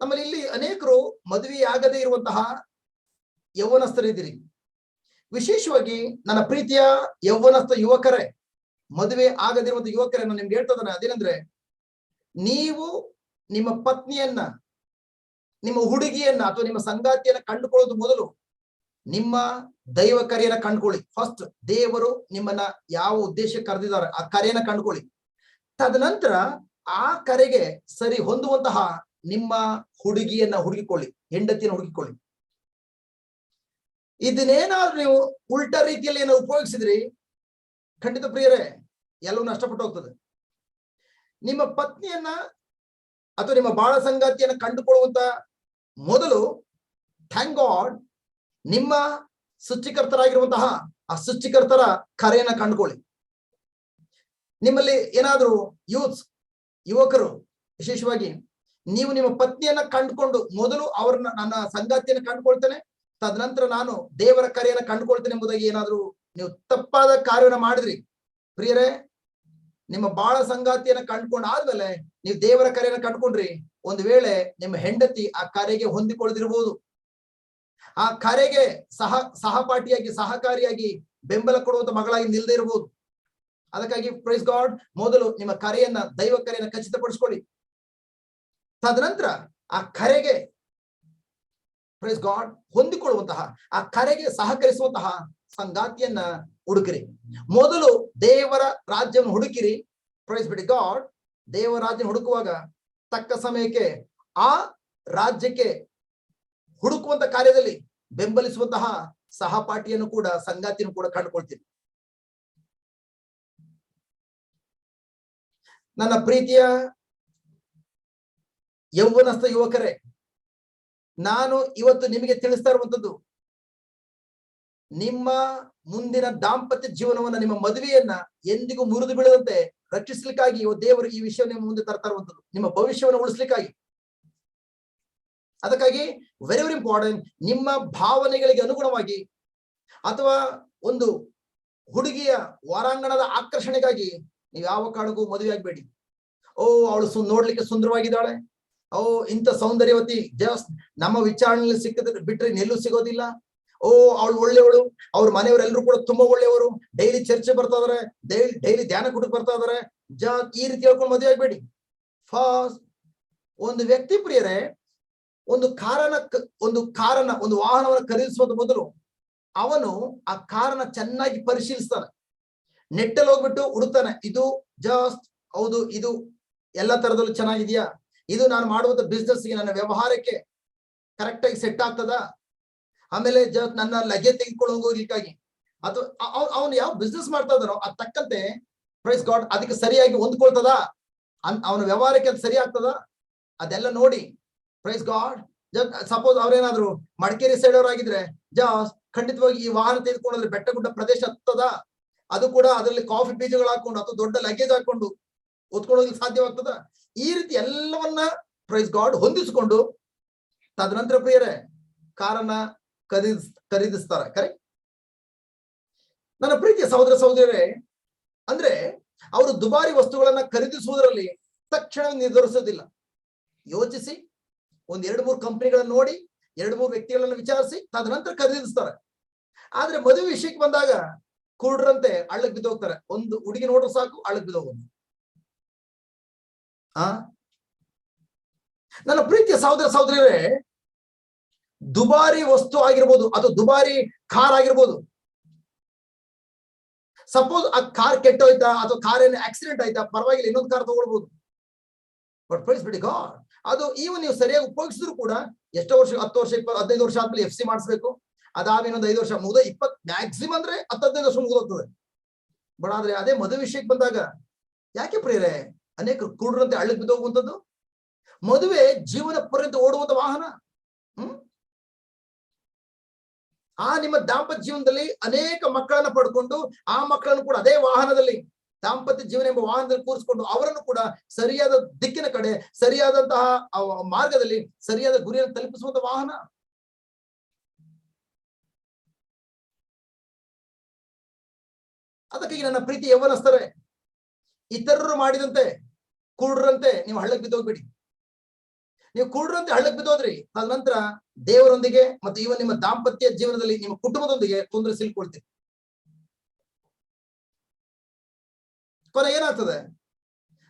ನಮ್ಮಲ್ಲಿ ಇಲ್ಲಿ ಅನೇಕರು ಮದುವೆಯಾಗದೇ ಇರುವಂತಹ ಯೌವನಸ್ಥರಿದ್ದೀರಿ. ವಿಶೇಷವಾಗಿ ನನ್ನ ಪ್ರೀತಿಯ ಯೌವನಸ್ಥ ಯುವಕರೇ, ಮದುವೆ ಆಗದಿರುವಂತ ಯುವಕರೇ, ನಾನು ನಿಮ್ಗೆ ಹೇಳ್ತದಾನೆ ಅದೇನಂದ್ರೆ, ನೀವು ನಿಮ್ಮ ಪತ್ನಿಯನ್ನ, ನಿಮ್ಮ ಹುಡುಗಿಯನ್ನ ಅಥವಾ ನಿಮ್ಮ ಸಂಗಾತಿಯನ್ನ ಕಂಡುಕೊಳ್ಳೋದು ಮೊದಲು ನಿಮ್ಮ ದೈವ ಕರೆಯನ್ನ ಕಂಡುಕೊಳ್ಳಿ. ಫಸ್ಟ್ ದೇವರು ನಿಮ್ಮನ್ನ ಯಾವ ಉದ್ದೇಶ ಕರೆದಿದ್ದಾರೆ ಆ ಕರೆಯನ್ನ ಕಂಡುಕೊಳ್ಳಿ. ತದನಂತರ ಆ ಕರೆಗೆ ಸರಿ ಹೊಂದುವಂತಹ ನಿಮ್ಮ ಹುಡುಗಿಯನ್ನ ಹುಡುಕಿಕೊಳ್ಳಿ ಹೆಂಡತಿಯನ್ನು ಹುಡುಕಿಕೊಳ್ಳಿ ಇದನ್ನೇನಾದ್ರೂ ನೀವು ಉಲ್ಟ ರೀತಿಯಲ್ಲಿ ಏನಾದ್ರು ಉಪಯೋಗಿಸಿದ್ರಿ? ಖಂಡಿತ ಪ್ರಿಯರೇ, ಎಲ್ಲವೂ ನಷ್ಟಪಟ್ಟು ಹೋಗ್ತದೆ. ನಿಮ್ಮ ಪತ್ನಿಯನ್ನ ಅಥವಾ ನಿಮ್ಮ ಬಾಳ ಸಂಗಾತಿಯನ್ನ ಕಂಡುಕೊಳ್ಳುವಂತ ಮೊದಲು ಥ್ಯಾಂಕ್ ಗಾಡ್ ನಿಮ್ಮ ಸೃಷ್ಟಿಕರ್ತರಾಗಿರುವಂತಹ ಆ ಸೃಷ್ಟಿಕರ್ತರ ಕರೆಯನ್ನ ಕಂಡುಕೊಳ್ಳಿ. ನಿಮ್ಮಲ್ಲಿ ಏನಾದರೂ ಯೂತ್ಸ್, ಯುವಕರು ವಿಶೇಷವಾಗಿ ನೀವು ನಿಮ್ಮ ಪತ್ನಿಯನ್ನ ಕಂಡುಕೊಂಡು ಮೊದಲು ಅವ್ರನ್ನ ನನ್ನ ಸಂಗಾತಿಯನ್ನ ಕಂಡುಕೊಳ್ತೇನೆ. ತದನಂತರ ನಾನು ದೇವರ ಕರೆಯನ್ನ ಕಂಡುಕೊಳ್ತೇನೆ ಎಂಬುದಾಗಿ ಏನಾದ್ರೂ ನೀವು ತಪ್ಪಾದ ಕಾರ್ಯವನ್ನ ಮಾಡಿದ್ರಿ. ಪ್ರಿಯರೇ, ನಿಮ್ಮ ಬಾಳ ಸಂಗಾತಿಯನ್ನ ಕಂಡುಕೊಂಡು ಆದ್ಮೇಲೆ ನೀವು ದೇವರ ಕರೆಯನ್ನ ಕಂಡುಕೊಂಡ್ರಿ. ಒಂದು ವೇಳೆ ನಿಮ್ಮ ಹೆಂಡತಿ ಆ ಕರೆಗೆ ಹೊಂದಿಕೊಳ್ಳದಿರಬಹುದು ಆ ಕರೆಗೆ ಸಹ ಸಹಪಾಠಿಯಾಗಿ, ಸಹಕಾರಿಯಾಗಿ ಬೆಂಬಲ ಕೊಡುವಂತ ಮಗಳಾಗಿ ನಿಲ್ದೇ ಇರಬಹುದು ಅದಕ್ಕಾಗಿ ಪ್ರೈಸ್ ಗಾಡ್ ಮೊದಲು ನಿಮ್ಮ ಕರೆಯನ್ನ, ದೈವ ಕರೆಯನ್ನ ಖಚಿತಪಡಿಸ್ಕೊಳ್ಳಿ. ತದನಂತರ ಆ ಕರೆಗೆ ಪ್ರೈಸ್ ಗಾಡ್ ಹೊಂದಿಕೊಳ್ಳುವಂತಹ, ಆ ಕರೆಗೆ ಸಹಕರಿಸುವಂತಹ ಸಂಗಾತಿಯನ್ನ ಹುಡುಕಿರಿ. ಮೊದಲು ದೇವರ ರಾಜ್ಯವನ್ನು ಹುಡುಕಿರಿ. ಪ್ರೈಸ್ ಬಿಡಿ ಗಾಡ್ ದೇವರ ರಾಜ್ಯ ಹುಡುಕುವಾಗ ತಕ್ಕ ಸಮಯಕ್ಕೆ ಆ ರಾಜ್ಯಕ್ಕೆ ಹುಡುಕುವಂತ ಕಾರ್ಯದಲ್ಲಿ ಬೆಂಬಲಿಸುವಂತಹ ಸಹಪಾಠಿಯನ್ನು ಕೂಡ, ಸಂಗಾತಿಯನ್ನು ಕೂಡ ಕಂಡುಕೊಳ್ತೀರಿ. ನನ್ನ ಪ್ರೀತಿಯ ಯೌವನಸ್ಥ ಯುವಕರೇ, ನಾನು ಇವತ್ತು ನಿಮಗೆ ತಿಳಿಸ್ತಾ ಇರುವಂತದ್ದು ನಿಮ್ಮ ಮುಂದಿನ ದಾಂಪತ್ಯ ಜೀವನವನ್ನ, ನಿಮ್ಮ ಮದುವೆಯನ್ನ ಎಂದಿಗೂ ಮುರಿದು ಬೀಳದಂತೆ ರಕ್ಷಿಸ್ಲಿಕ್ಕಾಗಿ ದೇವರು ಈ ವಿಷಯ ನಿಮ್ಮ ಮುಂದೆ ತರ್ತಾ ಇರುವಂತದ್ದು ನಿಮ್ಮ ಭವಿಷ್ಯವನ್ನು ಉಳಿಸ್ಲಿಕ್ಕಾಗಿ. ಅದಕ್ಕಾಗಿ ವೆರಿ ವೆರಿ ಇಂಪಾರ್ಟೆಂಟ್ ನಿಮ್ಮ ಭಾವನೆಗಳಿಗೆ ಅನುಗುಣವಾಗಿ ಅಥವಾ ಒಂದು ಹುಡುಗಿಯ ವಾರಾಂಗಣದ ಆಕರ್ಷಣೆಗಾಗಿ ನೀವು ಯಾವ ಕಾರಣಕ್ಕೂ ಮದುವೆ ಆಗ್ಬೇಡಿ. ಓ, ಅವಳು ಸು, ನೋಡ್ಲಿಕ್ಕೆ ಸುಂದರವಾಗಿದ್ದಾಳೆ. ಓ, ಇಂಥ ಸೌಂದರ್ಯವತಿ ಜಸ್ಟ್ ನಮ್ಮ ವಿಚಾರಣೆಯಲ್ಲಿ ಸಿಕ್ಕಿದ್ರೆ ಬಿಟ್ರೆ ನೆಲ್ಲು ಸಿಗೋದಿಲ್ಲ. ಓ, ಅವಳು ಒಳ್ಳೆಯವಳು, ಅವ್ರ ಮನೆಯವರೆಲ್ಲರೂ ಕೂಡ ತುಂಬಾ ಒಳ್ಳೆಯವರು. ಡೈಲಿ ಚರ್ಚೆ ಬರ್ತಾ ಇದಾರೆ ಡೈಲಿ ಡೈಲಿ ಧ್ಯಾನ ಕೂಟಕ್ಕೆ ಬರ್ತಾ ಇದಾರೆ. ಜ, ಈ ರೀತಿ ಹೇಳ್ಕೊಂಡು ಮದುವೆ ಆಗ್ಬೇಡಿ. ಫಸ್ಟ್ ಒಂದು ವ್ಯಕ್ತಿ ಪ್ರಿಯರೇ, ಒಂದು ಕಾರನ ಒಂದು ಕಾರನ್ನ ಒಂದು ವಾಹನವನ್ನು ಖರೀದಿಸುವ ಮೊದಲು ಅವನು ಆ ಕಾರನ್ನ ಚೆನ್ನಾಗಿ ಪರಿಶೀಲಿಸ್ತಾನೆ. ನೆಟ್ಟಲ್ಲಿ ಹೋಗ್ಬಿಟ್ಟು ಹುಡುಕ್ತಾನೆ, ಇದು ಜಸ್ಟ್ ಹೌದು, ಇದು, ಎಲ್ಲಾ ತರದಲ್ಲೂ ಚೆನ್ನಾಗಿದ್ಯಾ? ಇದು ನಾನು ಮಾಡುವಂತ business ಗೆ ನನ್ನ ವ್ಯವಹಾರಕ್ಕೆ ಕರೆಕ್ಟ್ ಆಗಿ ಸೆಟ್ ಆಗ್ತದ? ಆಮೇಲೆ ಜ ನನ್ನ ಲಗೇಜ್ ತೆಗೆದುಕೊಂಡು ಹೋಗ್ಲಿಕ್ಕಾಗಿ ಅಥವಾ ಅವನು ಯಾವ ಬಿಸ್ನೆಸ್ ಮಾಡ್ತಾ ಇದಾರೋ ಅದ್ ತಕ್ಕಂತೆ ಪ್ರೈಸ್ ಗಾಡ್ ಅದಕ್ಕೆ ಸರಿಯಾಗಿ ಹೊಂದ್ಕೊಳ್ತದ? ಅವನ ವ್ಯವಹಾರಕ್ಕೆ ಅದು ಸರಿ ಆಗ್ತದ? ಅದೆಲ್ಲ ನೋಡಿ. ಪ್ರೈಸ್ ಗಾಡ್ ಸಪೋಸ್ ಅವ್ರೇನಾದ್ರು ಮಡಿಕೇರಿ ಸೈಡ್ ಅವರಾಗಿದ್ರೆ, ಜ, ಖಂಡಿತವಾಗಿ ಈ ವಾಹನ ತೆಗೆದುಕೊಂಡ್ರೆ ಬೆಟ್ಟ ಗುಡ್ಡ ಪ್ರದೇಶ ಹತ್ತದ? ಅದು ಕೂಡ ಅದರಲ್ಲಿ ಕಾಫಿ ಬೀಜಗಳು ಹಾಕೊಂಡು ಅಥವಾ ದೊಡ್ಡ ಲಗೇಜ್ ಹಾಕೊಂಡು ಹೋಗ್ಲಿಕ್ಕೆ ಸಾಧ್ಯವಾಗ್ತದ? ಈ ರೀತಿ ಎಲ್ಲವನ್ನ ಪ್ರೈಸ್ ಗಾಡ್ ಹೊಂದಿಸಿಕೊಂಡು ತದನಂತರ ಪ್ರಿಯರೇ, ಕಾರನ್ನ ಖರೀದಿಸ್, ಖರೀದಿಸ್ತಾರ. ಕರೆ ನನ್ನ ಪ್ರೀತಿಯ ಸಹೋದರ ಸಹೋದರಿಯರೇ, ಅಂದ್ರೆ ಅವರು ದುಬಾರಿ ವಸ್ತುಗಳನ್ನ ಖರೀದಿಸುವುದರಲ್ಲಿ ತಕ್ಷಣ ನಿರ್ಧರಿಸೋದಿಲ್ಲ ಯೋಚಿಸಿ, ಒಂದ್ ಎರಡು ಮೂರು ಕಂಪನಿಗಳನ್ನ ನೋಡಿ, ಎರಡು ಮೂರು ವ್ಯಕ್ತಿಗಳನ್ನ ವಿಚಾರಿಸಿ, ತದನಂತರ ಖರೀದಿಸ್ತಾರೆ. ಆದ್ರೆ ಮದುವೆ ವಿಷಯಕ್ಕೆ ಬಂದಾಗ ಕುರುಡ್ರಂತೆ ಹಳ್ಳಕ್ ಬಿದ್ದೋಗ್ತಾರೆ. ಒಂದು ಹುಡುಗಿ ನೋಡ್ರು ಸಾಕು ಹಳ್ಳಕ್ ಬಿದ್ದೋಗೋದು. ನನ್ನ ಪ್ರೀತಿಯ ಸಹೋದರ ಸಹೋದರಿಯರೇ, ದುಬಾರಿ ವಸ್ತು ಆಗಿರ್ಬೋದು ಅಥವಾ ದುಬಾರಿ ಕಾರ್ ಆಗಿರ್ಬೋದು. ಸಪೋಸ್ ಆ ಕಾರ್ ಕೆಟ್ಟೋಯ್ತಾ ಅಥವಾ ಕಾರ್ ಏನು ಆಕ್ಸಿಡೆಂಟ್ ಆಯ್ತಾ, ಪರವಾಗಿಲ್ಲ, ಇನ್ನೊಂದು ಕಾರ್ ತಗೊಳ್ಬಹುದು ಬಟ್ ಪ್ರೈಸ್ ಬಿಡಿ ಗಾಡ್ ಅದು ಈವನ್ ನೀವು ಸರಿಯಾಗಿ ಉಪಯೋಗಿಸಿದ್ರು ಕೂಡ ಎಷ್ಟೋ ವರ್ಷ, ಹತ್ತು ವರ್ಷ, ಇಪ್ಪತ್ತು, ಹದಿನೈದು ವರ್ಷ ಆದ್ಮೇಲೆ ಎಫ್ ಸಿ ಮಾಡಿಸ್ಬೇಕು. ಅದಾದ್ಮೇಲೆ ಇನ್ನೊಂದು ಐದು ವರ್ಷ ಮುಗಿದ, ಇಪ್ಪತ್ ಮ್ಯಾಕ್ಸಿಮಮ್ ಅಂದ್ರೆ ಹತ್ತು, ಹದಿನೈದು ವರ್ಷ ಮುಗಿದೋಗ್ತದೆ. ಬಟ್ ಆದ್ರೆ ಅದೇ ಮದುವೆ ವಿಷಯಕ್ಕೆ ಬಂದಾಗ, ಯಾಕೆ ಅನೇಕ ಕುಡ್ರಂತೆ ಬಿದ್ದು ಹೋಗುವಂಥದ್ದು ಮದುವೆ ಜೀವನ ಪರ್ಯಂತ ಓಡುವಂತ ವಾಹನ. ಆ ನಿಮ್ಮ ದಾಂಪತ್ಯ ಜೀವನದಲ್ಲಿ ಅನೇಕ ಮಕ್ಕಳನ್ನ ಪಡ್ಕೊಂಡು ಆ ಮಕ್ಕಳನ್ನು ಕೂಡ ಅದೇ ವಾಹನದಲ್ಲಿ ದಾಂಪತ್ಯ ಜೀವನ ಎಂಬ ವಾಹನದಲ್ಲಿ ಕೂರಿಸ್ಕೊಂಡು ಅವರನ್ನು ಕೂಡ ಸರಿಯಾದ ದಿಕ್ಕಿನ ಕಡೆ, ಸರಿಯಾದಂತಹ ಮಾರ್ಗದಲ್ಲಿ, ಸರಿಯಾದ ಗುರಿಯನ್ನು ತಲುಪಿಸುವಂತ ವಾಹನ. ಅದಕ್ಕಾಗಿ ನನ್ನ ಪ್ರೀತಿ ಯೌವನಸ್ಥರೇ, ಇತರರು ಮಾಡಿದಂತೆ ಕುರುಡ್ರಂತೆ ನೀವು ಹಳ್ಳಕ್ಕೆ ಬಿದ್ದೋಗ್ಬಿಡಿ. ನೀವು ಕುರುಡ್ರಂತೆ ಹಳ್ಳಕ್ ಬಿದ್ದೋದ್ರಿ. ತದನಂತರ ದೇವರೊಂದಿಗೆ ಮತ್ತು ಇವನ್ ನಿಮ್ಮ ದಾಂಪತ್ಯ ಜೀವನದಲ್ಲಿ ನಿಮ್ಮ ಕುಟುಂಬದೊಂದಿಗೆ ತೊಂದರೆ ಸಿಲ್ಕೊಳ್ತೀರಿ. ಕೊನೆ ಏನಾಗ್ತದೆ?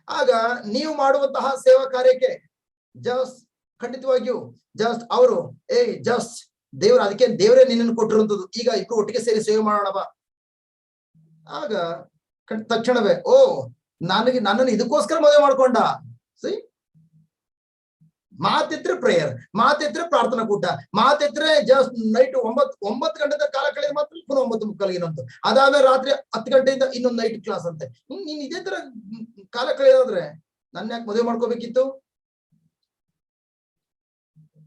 ಆಗ ನೀವು ಮಾಡುವಂತಹ ಸೇವಾ ಕಾರ್ಯಕ್ಕೆ ಜಸ್ಟ್ ಖಂಡಿತವಾಗಿಯೂ ಜಸ್ಟ್ ಅವರು ಏ ಜಸ್ಟ್ ದೇವ್ರ ಅದಕ್ಕೆ ದೇವರೇ ನಿನ್ನನ್ನು ಕೊಟ್ಟಿರುವಂತದ್ದು ಈಗ ಇಬ್ರು ಒಟ್ಟಿಗೆ ಸೇರಿ ಸೇವೆ ಮಾಡೋಣ ಬಾ. ಆಗ ತಕ್ಷಣವೇ ಓ ನನಗೆ ನನ್ನನ್ನು ಇದಕ್ಕೋಸ್ಕರ ಮದುವೆ ಮಾಡ್ಕೊಂಡ. ಸಿ ಮಾತಿದ್ರೆ ಪ್ರೇಯರ್ ಮಾತಿದ್ರೆ ಪ್ರಾರ್ಥನಾ ಕೂಟ ಮಾತಿದ್ರೆ ಜಸ್ಟ್ ನೈಟ್ ಒಂಬತ್ತು ಒಂಬತ್ತು ಗಂಟೆ ಕಾಲ ಕಳೆದ ಮಾತ್ರ ಪುನಃ ಒಂಬತ್ತು ಮುಕ್ಕಾಲಿಗೆ ಅದಾದ್ಮೇಲೆ ರಾತ್ರಿ ಹತ್ತು ಗಂಟೆಯಿಂದ ಇನ್ನೊಂದು ನೈಟ್ ಕ್ಲಾಸ್ ಅಂತೆ. ನೀನ್ ಇದೇ ತರ ಕಾಲ ಕಳೆಯೋದ್ರೆ ನನ್ನ ಯಾಕೆ ಮದುವೆ ಮಾಡ್ಕೋಬೇಕಿತ್ತು?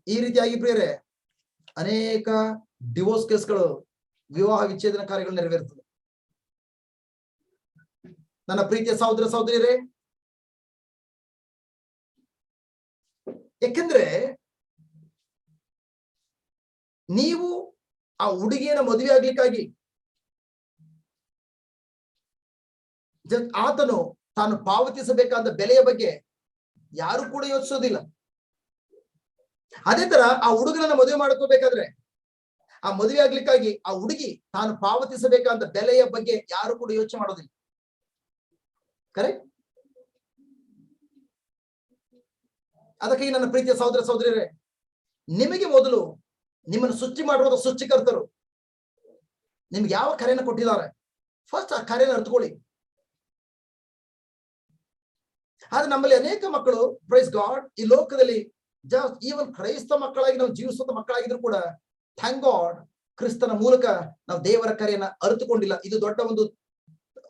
ಈ ರೀತಿಯಾಗಿ ಪ್ರಿಯರೇ, ಅನೇಕ ಡಿವೋರ್ಸ್ ಕೇಸ್ಗಳು ವಿವಾಹ ವಿಚ್ಛೇದನ ಕಾರ್ಯಗಳು ನೆರವೇರುತ್ತದೆ ನನ್ನ ಪ್ರೀತಿಯ ಸಹೋದರ ಸಹೋದರಿಯರೇ ಯಾಕೆಂದ್ರೆ ನೀವು ಆ ಹುಡುಗಿಯನ್ನ ಮದುವೆ ಆಗ್ಲಿಕ್ಕಾಗಿ ಆತನು ತಾನು ಪಾವತಿಸಬೇಕಾದ ಬೆಲೆಯ ಬಗ್ಗೆ ಯಾರು ಕೂಡ ಯೋಚಿಸೋದಿಲ್ಲ. ಅದೇ ತರ ಆ ಹುಡುಗನನ್ನ ಮದುವೆ ಮಾಡ್ಕೋಬೇಕಾದ್ರೆ, ಆ ಮದುವೆ ಆಗ್ಲಿಕ್ಕಾಗಿ ಆ ಹುಡುಗಿ ತಾನು ಪಾವತಿಸಬೇಕಾದ ಬೆಲೆಯ ಬಗ್ಗೆ ಯಾರು ಕೂಡ ಯೋಚನೆ ಮಾಡೋದಿಲ್ಲ. ಕರೆಕ್ಟ್ ಅದಕ್ಕಾಗಿ ನನ್ನ ಪ್ರೀತಿಯ ಸಹೋದರ ಸಹೋದರಿಯರೇ, ನಿಮಗೆ ಮೊದಲು ನಿಮ್ಮನ್ನು ಸೃಷ್ಟಿ ಮಾಡಿರೋದು ಸೃಷ್ಟಿಕರ್ತರು ನಿಮ್ಗೆ ಯಾವ ಕರೆಯನ್ನು ಕೊಟ್ಟಿದ್ದಾರೆ? ಫಸ್ಟ್ ಆ ಕರೆಯನ್ನು ಅರ್ಥಕೊಳ್ಳಿ ಆದ್ರೆ ನಮ್ಮಲ್ಲಿ ಅನೇಕ ಮಕ್ಕಳು ಪ್ರೈಸ್ ಗಾಡ್ ಈ ಲೋಕದಲ್ಲಿ ಜಸ್ಟ್ ಈವನ್ ಕ್ರೈಸ್ತ ಮಕ್ಕಳಾಗಿ ನಾವು ಜೀವಿಸುವಂತ ಮಕ್ಕಳಾಗಿದ್ರು ಕೂಡ ಥ್ಯಾಂಕ್ ಗಾಡ್ ಕ್ರಿಸ್ತನ ಮೂಲಕ ನಾವು ದೇವರ ಕರೆಯನ್ನ ಅರಿತುಕೊಂಡಿಲ್ಲ. ಇದು ದೊಡ್ಡ ಒಂದು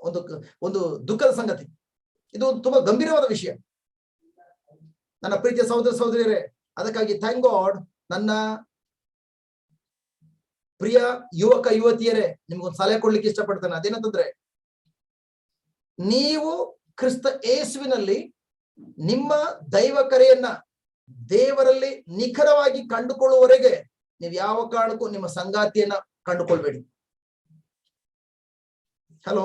ಒಂದು ಒಂದು ದುಃಖದ ಸಂಗತಿ. ಇದು ತುಂಬಾ ಗಂಭೀರವಾದ ವಿಷಯ. ನನ್ನ ಪ್ರೀತಿಯ ಸಹೋದರ ಸಹೋದರಿಯರೇ, ಅದಕ್ಕಾಗಿ ಥ್ಯಾಂಕ್ ಗಾಡ್ ನನ್ನ ಪ್ರಿಯ ಯುವಕ ಯುವತಿಯರೇ, ನಿಮ್ಗೊಂದು ಸಲಹೆ ಕೊಡ್ಲಿಕ್ಕೆ ಇಷ್ಟಪಡ್ತೇನೆ. ಅದೇನಂತಂದ್ರೆ, ನೀವು ಕ್ರಿಸ್ತ ಏಸುವಿನಲ್ಲಿ ನಿಮ್ಮ ದೈವ ಕರೆಯನ್ನ ದೇವರಲ್ಲಿ ನಿಖರವಾಗಿ ಕಂಡುಕೊಳ್ಳುವವರೆಗೆ ನೀವು ಯಾವ ಕಾರಣಕ್ಕೂ ನಿಮ್ಮ ಸಂಗಾತಿಯನ್ನ ಕಂಡುಕೊಳ್ಬೇಡಿ. ಹಲೋ